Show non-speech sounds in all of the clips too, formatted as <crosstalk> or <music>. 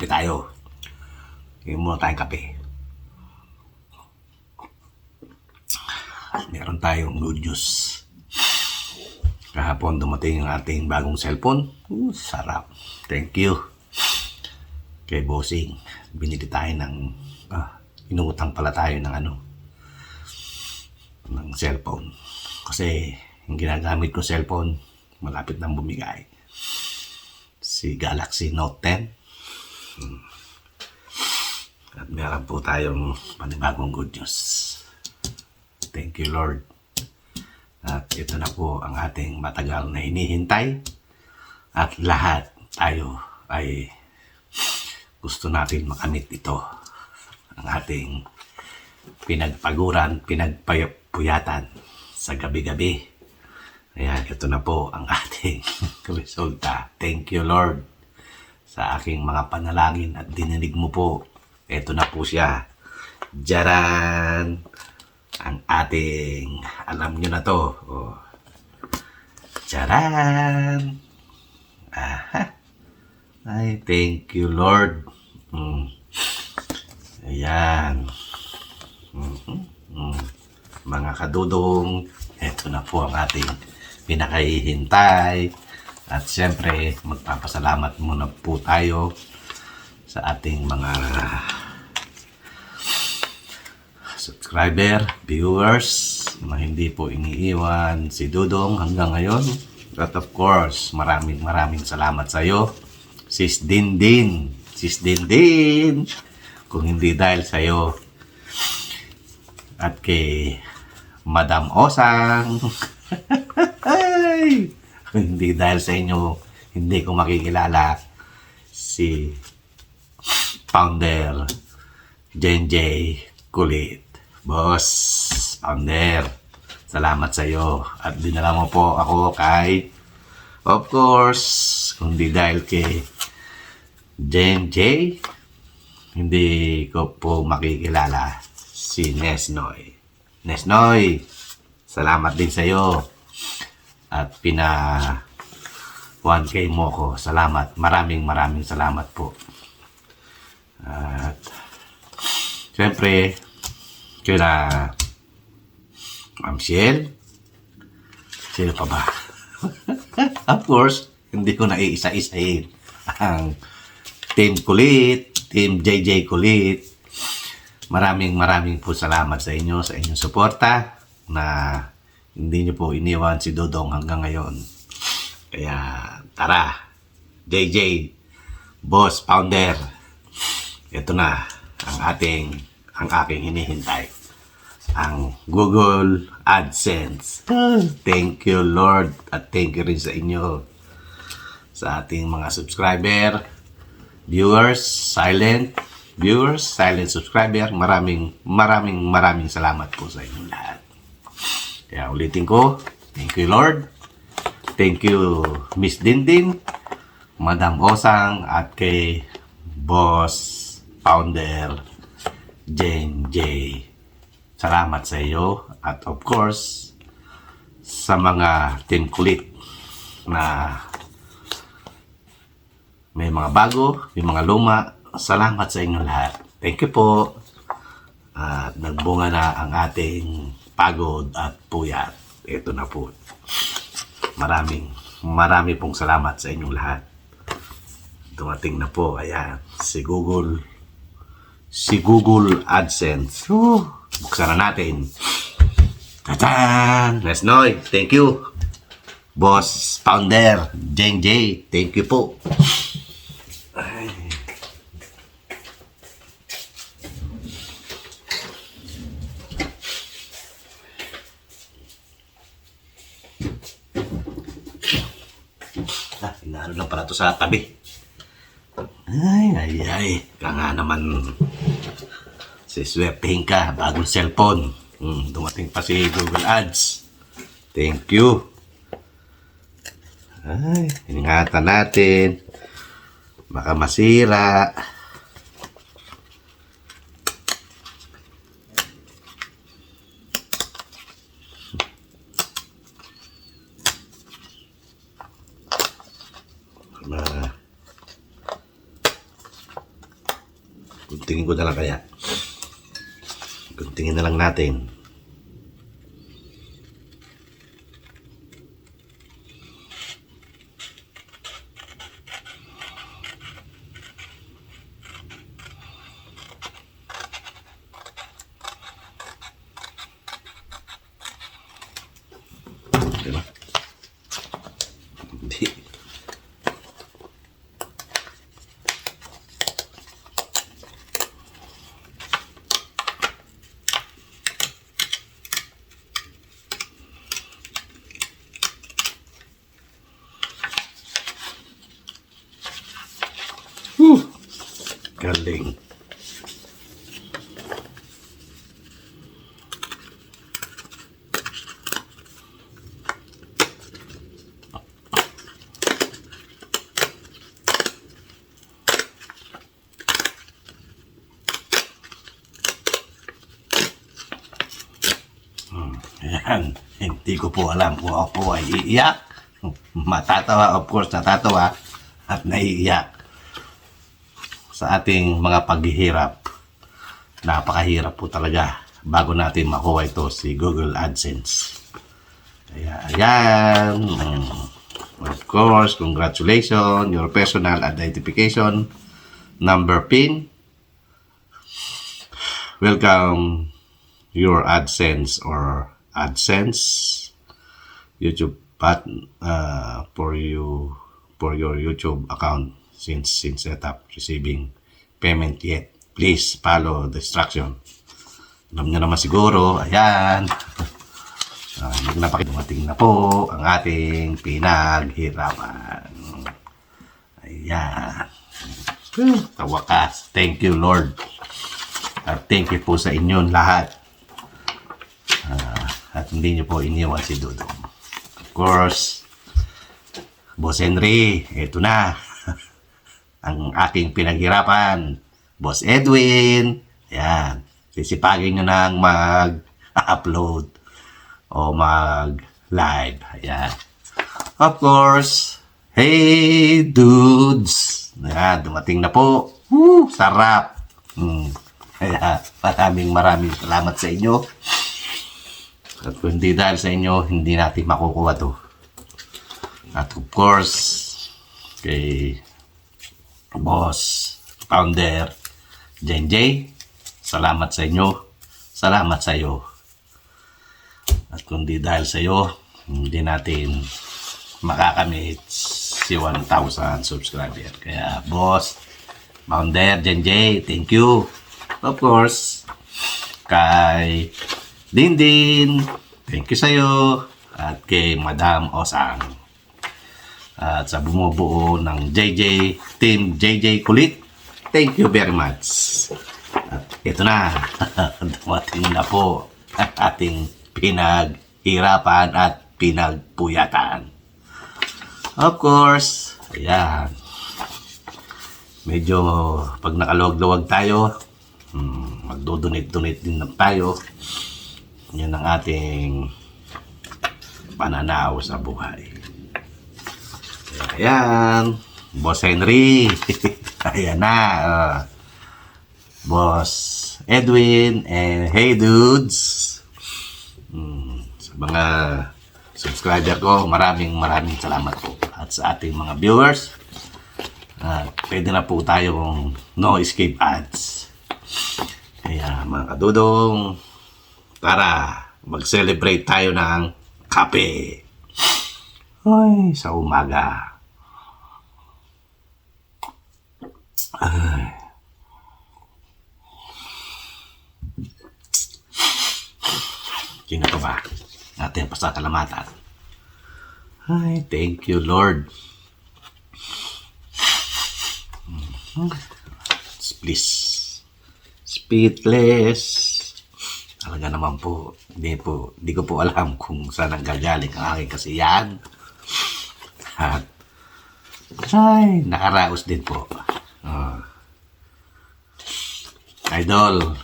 kape tayo. Inom muna tayong kape. Meron tayong good news. Kahapon dumating ang ating bagong cellphone. Uh, sarap. Thank you. Kay Bossing. Binili tayo ng... Ah, inutang pala tayo ng ano. Ng cellphone. Kasi yung ginagamit ko cellphone, malapit nang bumigay. Si Galaxy Note 10. At meron po tayong panibagong good news. Thank you Lord. At ito na po ang ating matagal na hinihintay. At lahat tayo ay gusto natin makamit ito. Ang ating pinagpaguran, pinagpuyatan sa gabi-gabi. Ayan, ito na po ang ating <laughs> resulta. Thank you Lord sa aking mga panalangin at dininig mo po. Ito na po siya. Jaran! Ang ating, alam nyo na to. Oh. Jaran! Aha! Ay, thank you Lord. Mm. Ayan. Mhm. Mm. Mga kadudong, ito na po ang ating pinakahihintay. At siyempre, magpapasalamat muna po tayo sa ating mga subscriber, viewers, na hindi po iniiwan si Dudong hanggang ngayon. At of course, maraming maraming salamat sa iyo, Sis Dindin. Sis Dindin! Kung hindi dahil sa iyo at kay Madam Osang. <laughs> <laughs> Hindi dahil sa inyo, hindi ko makikilala si founder Jen J. Kulit. Boss, founder, salamat sa iyo. At dinala mo po ako kay, of course, kung di dahil kay Jen J, hindi ko po makikilala si Nesnoy. Nesnoy, salamat din sa iyo. At pina 1K mo ko. Salamat. Maraming maraming salamat po. At siyempre, kila Ma'am Shell. Sino pa ba? <laughs> of course, hindi ko na iisa-isahin ang Team Kulit, Team JJ Kulit. Maraming maraming po salamat sa inyo, sa inyong suporta na hindi niyo po iniwan si Dodong hanggang ngayon. Kaya tara, JJ, boss, founder, ito na ang ating, ang aking hinihintay. Ang Google AdSense. Thank you Lord at thank you rin sa inyo sa ating mga subscriber, viewers, silent viewers, silent subscriber. Maraming, maraming, maraming salamat po sa inyong lahat. Kaya ulitin ko, thank you Lord. Thank you Miss Dindin, Madam Osang at kay Boss Founder Jane J. Salamat sa iyo at of course sa mga team kulit na may mga bago, may mga luma. Salamat sa inyo lahat. Thank you po. At nagbunga na ang ating pagod at puyat. Ito na po. Maraming, marami pong salamat sa inyong lahat. Dumating na po, ayan, si Google, si Google AdSense. Whew, buksan na natin. Tatan! Let's know. Thank you. Boss, founder, Jeng J. Thank you po. Ay. Ah, inaano lang pala to sa tabi. Ay, ay, ay. Ka nga naman. Si Swertehin ka, bagong cellphone. Hmm, dumating pa si Google Ads. Thank you. Ay, ingatan natin. Baka masira. Guntingin ko na lang kaya. Guntingin na lang natin. Galing. Ayan, <laughs> hindi ko po alam kung ako ay iiyak. Matatawa, of course, natatawa at naiiyak sa ating mga paghihirap. Napakahirap po talaga bago natin makuha ito si Google AdSense. Kaya, ayan. Mm, Of course, congratulations. Your personal identification number PIN. Welcome your AdSense or AdSense YouTube pat uh, for you for your YouTube account since since setup receiving payment yet. Please follow the instruction. Alam niyo naman siguro, ayan. <laughs> Uh, Nagnapakidumating na po ang ating pinaghirapan. Ayan. Sa wakas. Thank you, Lord. At thank you po sa inyong lahat. Ah, at hindi niyo po iniwan si Dudong. Of course, Boss Henry, eto na. Ang aking pinaghirapan. Boss Edwin, ayan. Sisipagin nyo nang mag-upload o mag-live. Ayan. Of course, hey dudes! Ayan, dumating na po. Woo, sarap! Hmm. Kaya maraming maraming salamat sa inyo. At kung hindi dahil sa inyo, hindi natin makukuha to. At of course, kay boss, founder, Jen J, salamat sa inyo. Salamat sa iyo. At kung di dahil sa iyo, hindi natin makakamit si 1,000 subscriber. Kaya boss, founder, Jen J, thank you. Of course, kay Dindin, thank you sa iyo. At kay Madam Osang. At sa bumubuo ng JJ, Team JJ Kulit, thank you very much. At ito na, <laughs> dumating na po ang ating pinaghirapan at pinagpuyatan. Of course, ayan. Medyo pag nakaluwag-luwag tayo, hmm, magdodonate-donate din lang tayo. Yan ang ating pananaw sa buhay. Ayan. Boss Henry. <laughs> Ayan na. ah. Boss Edwin. And hey dudes. Hmm, sa mga subscriber ko, maraming maraming salamat po. At sa ating mga viewers, ah, pwede na po tayong no escape ads. Kaya mga kadudong, para mag-celebrate tayo ng kape. Ay, sa umaga. Ay. Sino pa ba? Natin pasasalamatan. Ay, thank you, Lord. Mhm. Please. Speechless. Talaga naman po, hindi po, hindi ko po alam kung saan ang gagaling ang aking kasiyahan. At, ay, nakaraos din po. Ah. Idol,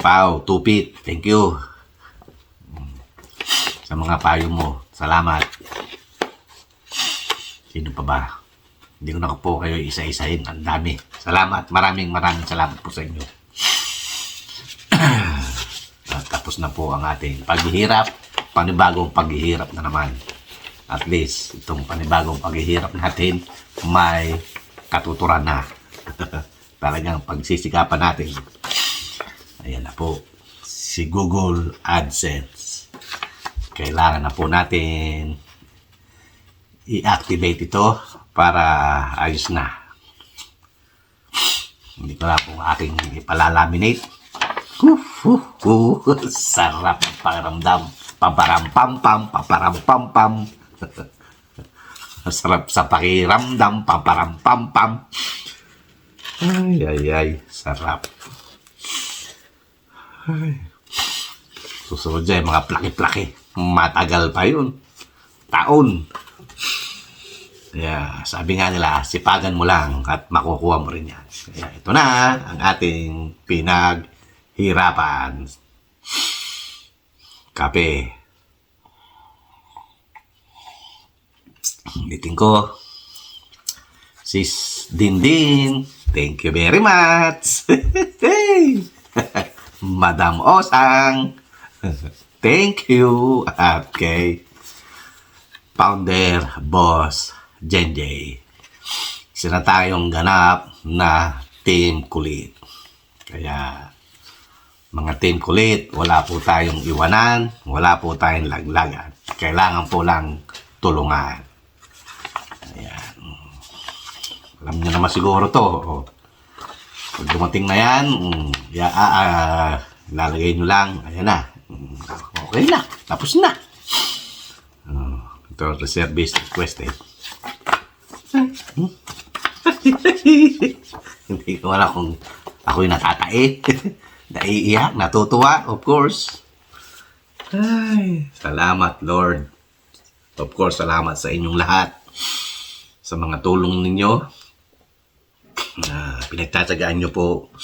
Pau, Tupit, thank you. Sa mga payo mo, salamat. Sino pa ba? Hindi ko na po kayo isa-isahin. Ang dami. Salamat. Maraming maraming salamat po sa inyo. <clears throat> At tapos na po ang ating paghihirap. Panibagong paghihirap na naman. At least, itong panibagong paghihirap natin, may katuturan na. <laughs> Talagang pagsisikapan natin. Ayan na po. Si Google AdSense. Kailangan na po natin i-activate ito para ayos na. Hindi ko na po aking ipalalaminate. Huh, <laughs> huh. Sarap ang pakiramdam. Paparam pam pam, paparam pam pam. <laughs> Sarap sa pakiramdam, paparam pam pam. Ay, ay, ay. Sarap. Ay. Susunod dyan, mga plaki-plaki. Matagal pa yun. Taon. Kaya sabi nga nila, sipagan mo lang at makukuha mo rin yan. Kaya ito na ang ating pinaghirapan. Kape. Ulitin ko. Sis Dindin, thank you very much. <laughs> <laughs> Madam Osang, <laughs> thank you. At kay founder, boss, Jenjay. Isa na tayong ganap na team kulit. Kaya, mga team kulit, wala po tayong iwanan, wala po tayong laglagan. Kailangan po lang tulungan. Ayan. Alam niyo naman siguro to. oh. Pag dumating na yan, mm, ya, ah, ah, lalagay nyo lang, ayan na. Mm, Okay na, tapos na. Oh, ito, reservist requested. <laughs> Hindi ko alam kung ako'y natatae. <laughs> Naiiyak, natutuwa, of course. Ay, salamat Lord. Of course, salamat sa inyong lahat. Sa mga tulong ninyo. Na pinagtatsagaan nyo po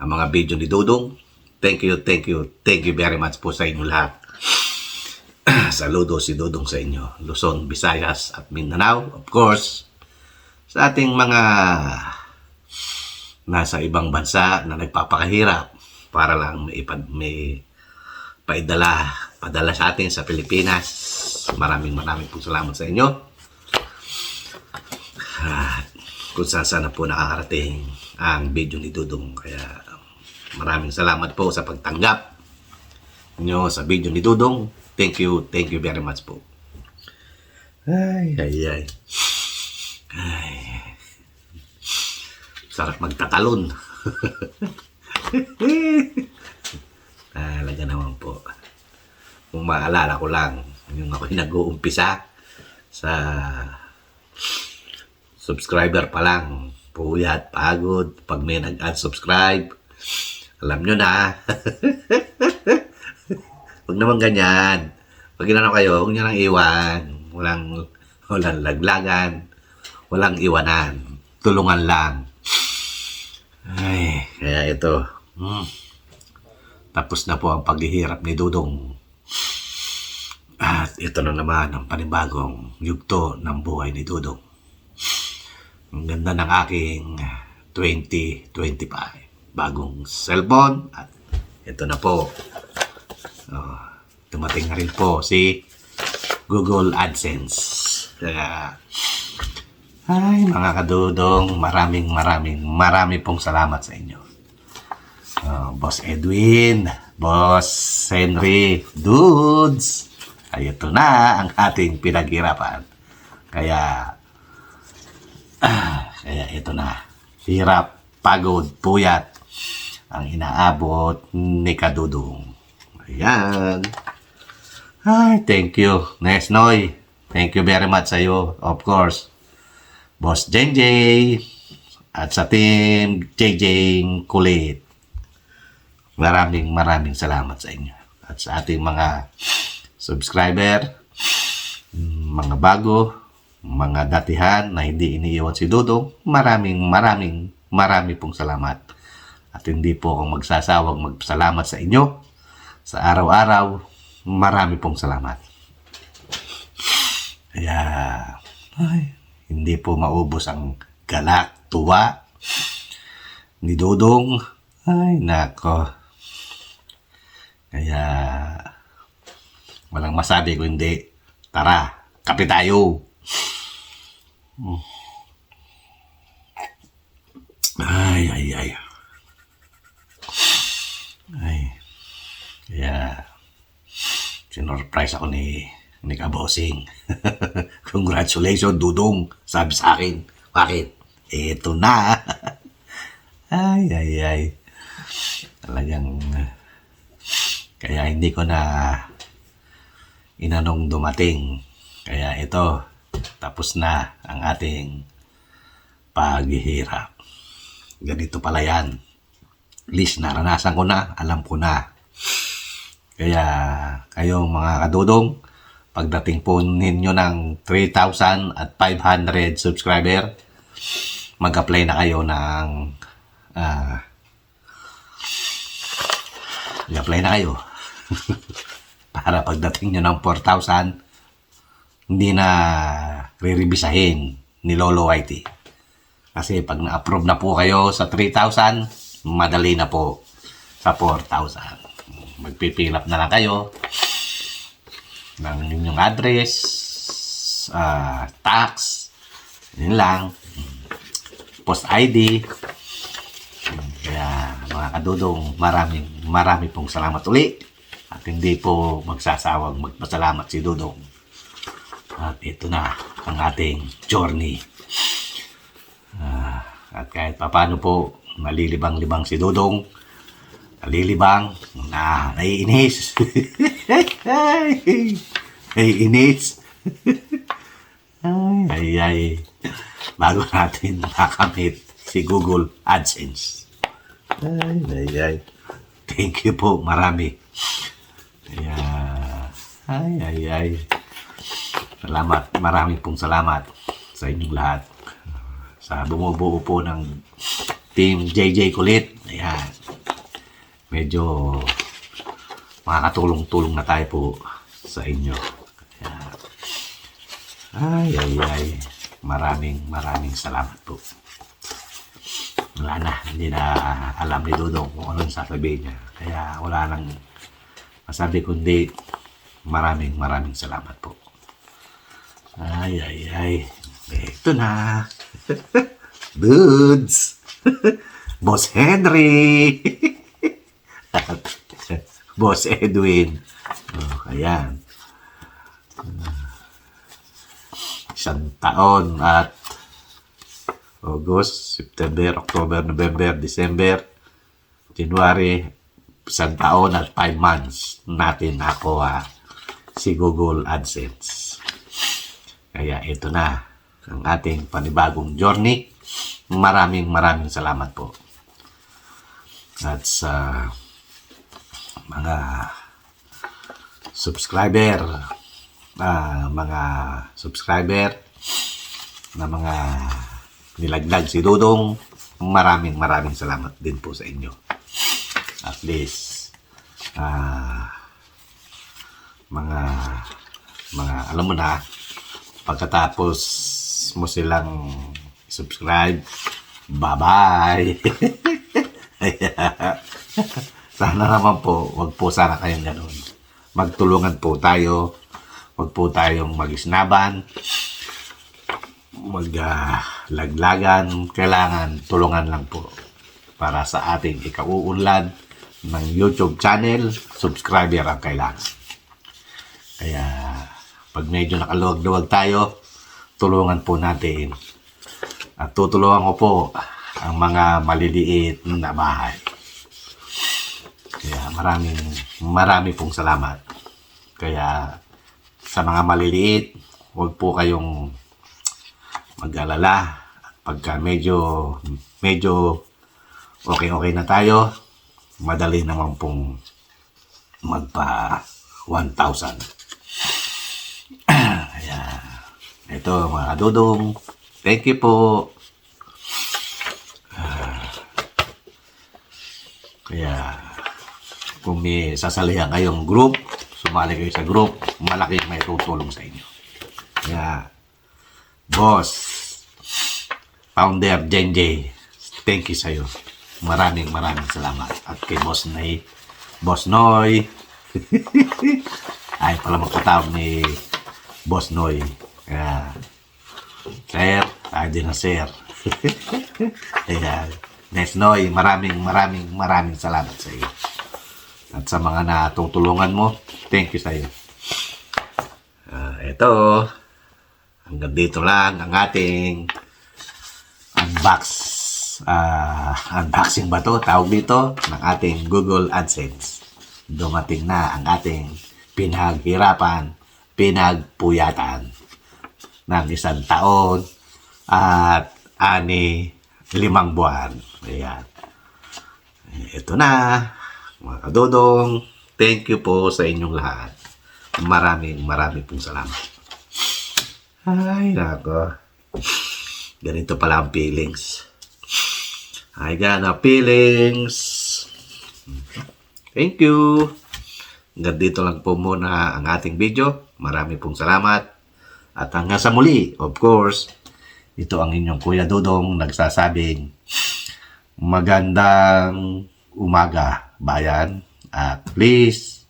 ang mga video ni Dudong. Thank you, thank you, thank you very much po sa inyong lahat. <clears throat> Saludo si Dudong sa inyo. Luzon, Visayas at Mindanao. Of course, sa ating mga nasa ibang bansa na nagpapakahirap para lang may, ipad, may paidala, padala sa atin sa Pilipinas. Maraming maraming po salamat sa inyo. At kung saan sana po nakakarating ang video ni Dudong. Kaya maraming salamat po sa pagtanggap nyo sa video ni Dudong. Thank you, thank you very much po. Ay, ay, ay. Ay. Sarap magtatalon. <laughs> Talaga naman po. Kung maalala ko lang, yung ako'y nag-uumpisa sa subscriber pa lang. Puyat, pagod. Pag may nag-unsubscribe, alam nyo na. <laughs> Huwag naman ganyan. Pag ginano kayo, huwag nyo nang iwan. Walang, walang laglagan. Walang iwanan. Tulungan lang. Ay, kaya ito. Hmm. Tapos na po ang paghihirap ni Dudong. At ito na naman ang panibagong yugto ng buhay ni Dudong. Ang ganda ng aking 2025. Bagong cellphone. At ito na po. Oh, dumating na rin po si Google AdSense. Kaya, ay mga kadudong, maraming maraming marami pong salamat sa inyo. Oh, Boss Edwin, Boss Henry, Dudes. Ay, ito na ang ating pinaghirapan. Kaya ito na. Hirap, pagod, puyat ang inaabot ni Kadudong. Ayan. Ay, thank you. Nes Noy. Thank you very much sa iyo. Of course. Boss JJ. At sa team JJ Kulit. Maraming maraming salamat sa inyo. At sa ating mga subscriber, mga bago, mga datihan na hindi iniiwan si Dudong, maraming maraming marami pong salamat. At hindi po akong magsasawang magpasalamat sa inyo sa araw-araw. Marami pong salamat. Kaya, ay, hindi po maubos ang galak, tuwa ni Dudong. Ay, nako. Kaya, walang masabi kundi, tara, kape tayo. Ay, ay, ay. Ay. Kaya, sinurprise ako ni, ni Kabosing. <laughs> Congratulations, Dudong. Sabi sa akin. Bakit? Eto na. <laughs> ay, ay, ay. Talagang, kaya hindi ko na inanong dumating. Kaya ito, tapos na ang ating paghihirap. Ganito pala yan. Least naranasan ko na, alam ko na. Kaya kayong mga kadudong, pagdating po ninyo ng 3,000 at 500 subscriber, mag-apply na kayo ng ah mag-apply na kayo. <laughs> Para pagdating nyo ng 4,000, hindi na re-revisahin ni Lolo Whitey. Kasi pag na-approve na po kayo sa 3,000, madali na po sa 4,000. Magpipil up na lang kayo ng inyong address, ah, tax, yun lang, post ID. Kaya mga kadudong, maraming marami pong salamat uli. At hindi po magsasawang magpasalamat si Dudong. At ito na ang ating journey. Ah, at kahit papano po, nalilibang-libang si Dudong. Nalilibang, na naiinis. <laughs> naiinis. ay, <laughs> ay, ay. Bago natin makamit si Google AdSense. Ay, ay, ay. Thank you po, marami. Kaya, ay, ay, ay. Salamat, marami pong salamat sa inyong lahat. Sa bumubuo po ng Team JJ Kulit. Ayan. Medyo makakatulong-tulong na tayo po sa inyo. Kaya, ay, ay, ay. Maraming, maraming salamat po. Wala na, hindi na alam ni Dudong kung anong sasabihin niya. Kaya wala nang masabi kundi maraming, maraming salamat po. Ay, ay, ay. Ito na. <laughs> Dudes. <laughs> Boss Henry. At <laughs> Boss Edwin. Oh, ayan. Isang taon at August, September, October, November, December, January, isang taon at 5 months natin nakuha si Google AdSense. Kaya ito na ang ating panibagong journey. Maraming maraming salamat po. At sa mga subscriber, ah, mga subscriber na mga nilagdag si Dudong, maraming maraming salamat din po sa inyo. At least, ah, mga, mga, alam mo na, pagkatapos mo silang subscribe, bye-bye! <laughs> sana naman po, wag po sana kayong ganun. Magtulungan po tayo, wag po tayong mag-isnaban, maglaglagan, kailangan tulungan lang po para sa ating ikauunlad ng YouTube channel, subscriber ang kailangan. Kaya pag medyo nakaluwag-luwag tayo, tulungan po natin. At tutulungan ko po ang mga maliliit na bahay. Kaya maraming marami pong salamat. Kaya sa mga maliliit, huwag po kayong mag-alala. At pagka medyo medyo okay-okay na tayo, madali naman pong magpa 1,000. Kaya ito mga kadudong, thank you po. Ah, kaya kung may sasalihan kayong group, sumali kayo sa group, malaking may tutulong sa inyo. Kaya, boss, founder Jenjay, thank you sa'yo. Maraming maraming salamat. At kay Boss Nay, Boss Noy, <laughs> Ay pala magkatawag ni Boss Noy. Kaya, Sir, ay din na Sir. <laughs> Ayan. Next Noy, maraming maraming maraming salamat sa iyo. At sa mga natutulungan mo, thank you sa iyo. Ah, ito, hanggang dito lang ang ating unbox ah unboxing ba to tawag dito ng ating Google AdSense dumating na ang ating pinaghirapan pinagpuyatan ng isang taon at ani limang buwan ayan ito na mga kadodong thank you po sa inyong lahat maraming maraming pong salamat ay nako Ganito pala ang feelings. I got no feelings. Thank you. Hanggang dito lang po muna ang ating video. Marami pong salamat. At hanggang sa muli, of course, ito ang inyong Kuya Dudong nagsasabing magandang umaga, bayan. At please,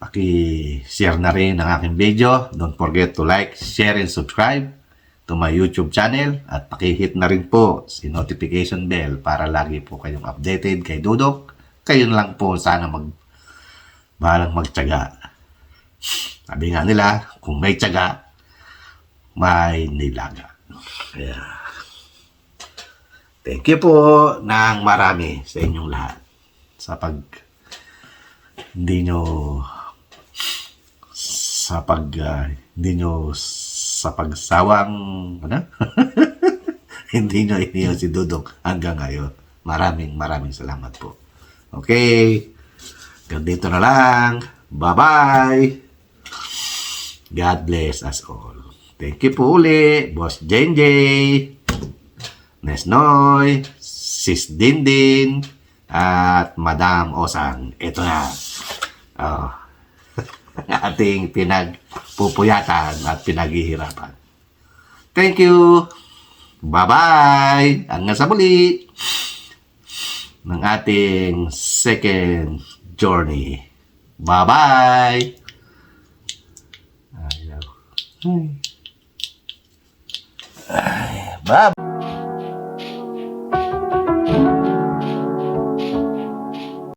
paki-share na rin ang aking video. Don't forget to like, share, and subscribe to my YouTube channel at pakihit na rin po si notification bell para lagi po kayong updated kay Dudok. Kayo lang po sana mag bahalang magtyaga. Sabi nga nila, kung may tyaga, may nilaga. Kaya, thank you po ng marami sa inyong lahat sa pag hindi nyo sa pag ah, hindi nyo sa pagsawang ano? <laughs> hindi nyo iniyo si Dudong hanggang ngayon. Maraming maraming salamat po. Okay. Hanggang dito na lang. Bye-bye. God bless us all. Thank you po uli. Boss Jenjay. Nesnoy. Sis Dindin. At Madam Osang. Ito na. Oh <laughs> ating pinagpupuyatan at pinaghihirapan. Thank you. Bye-bye. Hanggang sa muli ng ating second journey. Bye-bye. Ayaw. Ay. Ay, bye.